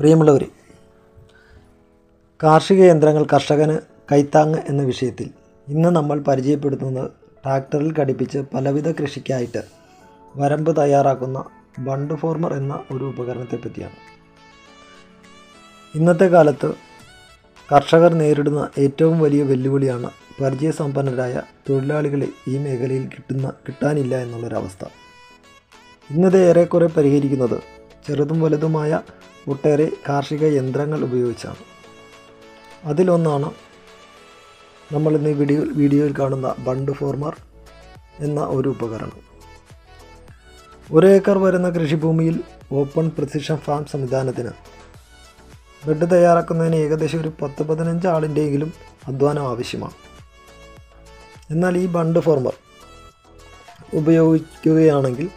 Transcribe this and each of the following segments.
പ്രിയമുള്ളവരെ കാർഷിക യന്ത്രങ്ങൾ കർഷകന് കൈത്താങ് എന്ന വിഷയത്തിൽ ഇന്ന് നമ്മൾ പരിചയപ്പെടുത്തുന്നത് ട്രാക്ടറിൽ ഘടിപ്പിച്ച് പലവിധ കൃഷിക്കായിട്ട് വരമ്പ് തയ്യാറാക്കുന്ന ബണ്ട് ഫോർമർ എന്ന ഒരു ഉപകരണത്തെ പറ്റിയാണ് ഇന്നത്തെ കാലത്ത് കർഷകർ നേരിടുന്ന ഏറ്റവും വലിയ വെല്ലുവിളിയാണ് പരിചയസമ്പന്നരായ തൊഴിലാളികളെ ഈ മേഖലയിൽ കിട്ടുന്ന കിട്ടാനില്ല എന്നുള്ളൊരവസ്ഥ. ഇന്നത് ഏറെക്കുറെ പരിഹരിക്കുന്നത് ചെറുതും വലുതുമായ ഒട്ടേറെ കാർഷിക യന്ത്രങ്ങൾ ഉപയോഗിച്ചാണ്. അതിലൊന്നാണ് ഈ വീഡിയോ വീഡിയോയിൽ കാണുന്ന ബണ്ട് ഫോർമർ എന്ന ഒരു ഉപകരണം. ഒരു ഏക്കർ വരുന്ന കൃഷിഭൂമിയിൽ ഓപ്പൺ പ്രസിഷൻ ഫാം സംവിധാനത്തിന് ബെഡ് തയ്യാറാക്കുന്നതിന് ഏകദേശം ഒരു പത്ത് പതിനഞ്ച് ആളിന്റെയെങ്കിലും അധ്വാനം ആവശ്യമാണ്. എന്നാൽ ഈ ബണ്ട് ഫോർമർ ഉപയോഗിക്കുകയാണെങ്കിൽ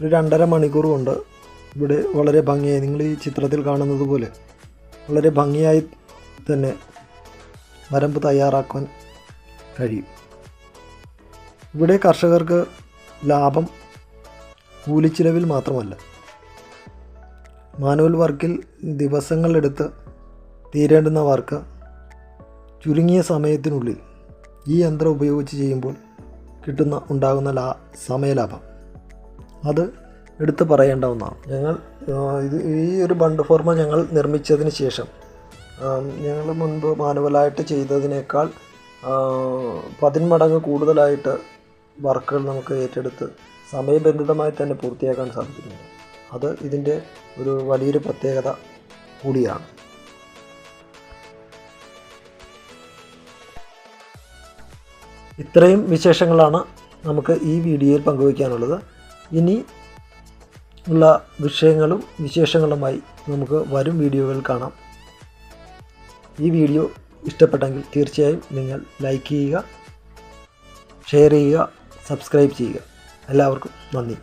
ഒരു രണ്ടര മണിക്കൂർ കൊണ്ട് ഇവിടെ വളരെ ഭംഗിയായി നിങ്ങൾ ഈ ചിത്രത്തിൽ കാണുന്നത് പോലെ വളരെ ഭംഗിയായി തന്നെ വരമ്പ് തയ്യാറാക്കാൻ കഴിയും. ഇവിടെ കർഷകർക്ക് ലാഭം കൂലിച്ചിലവിൽ മാത്രമല്ല മാനുവൽ വർക്കിൽ ദിവസങ്ങളെടുത്ത് തീരേണ്ടുന്ന വർക്ക് ചുരുങ്ങിയ സമയത്തിനുള്ളിൽ ഈ യന്ത്രം ഉപയോഗിച്ച് ചെയ്യുമ്പോൾ കിട്ടുന്ന ഉണ്ടാകുന്ന ലാ സമയലാഭം. അത് എടുത്തു പറയേണ്ട ഒന്നാണ് ഞങ്ങൾ ഇത് ഈ ഒരു ബണ്ട് ഫോർമ ഞങ്ങൾ നിർമ്മിച്ചതിന് ശേഷം ഞങ്ങൾ മുൻപ് മാനുവലായിട്ട് ചെയ്തതിനേക്കാൾ പതിന്മടങ്ങ് കൂടുതലായിട്ട് വർക്കുകൾ നമുക്ക് ഏറ്റെടുത്ത് സമയബന്ധിതമായി തന്നെ പൂർത്തിയാക്കാൻ സാധിക്കുന്നു അത് ഇതിന്റെ ഒരു വലിയൊരു പ്രത്യേകത കൂടിയാണ്. ഇത്രയും വിശേഷങ്ങളാണ് നമുക്ക് ഈ വീഡിയോയിൽ പങ്കുവയ്ക്കാനുള്ളത്. ഇനി ഉള്ള വിഷയങ്ങളും വിശേഷങ്ങളുമായി നമുക്ക് വരും വീഡിയോകൾ കാണാം. ഈ വീഡിയോ ഇഷ്ടപ്പെട്ടെങ്കിൽ തീർച്ചയായും നിങ്ങൾ ലൈക്ക് ചെയ്യുക ഷെയർ ചെയ്യുക സബ്സ്ക്രൈബ് ചെയ്യുക. എല്ലാവർക്കും നന്ദി.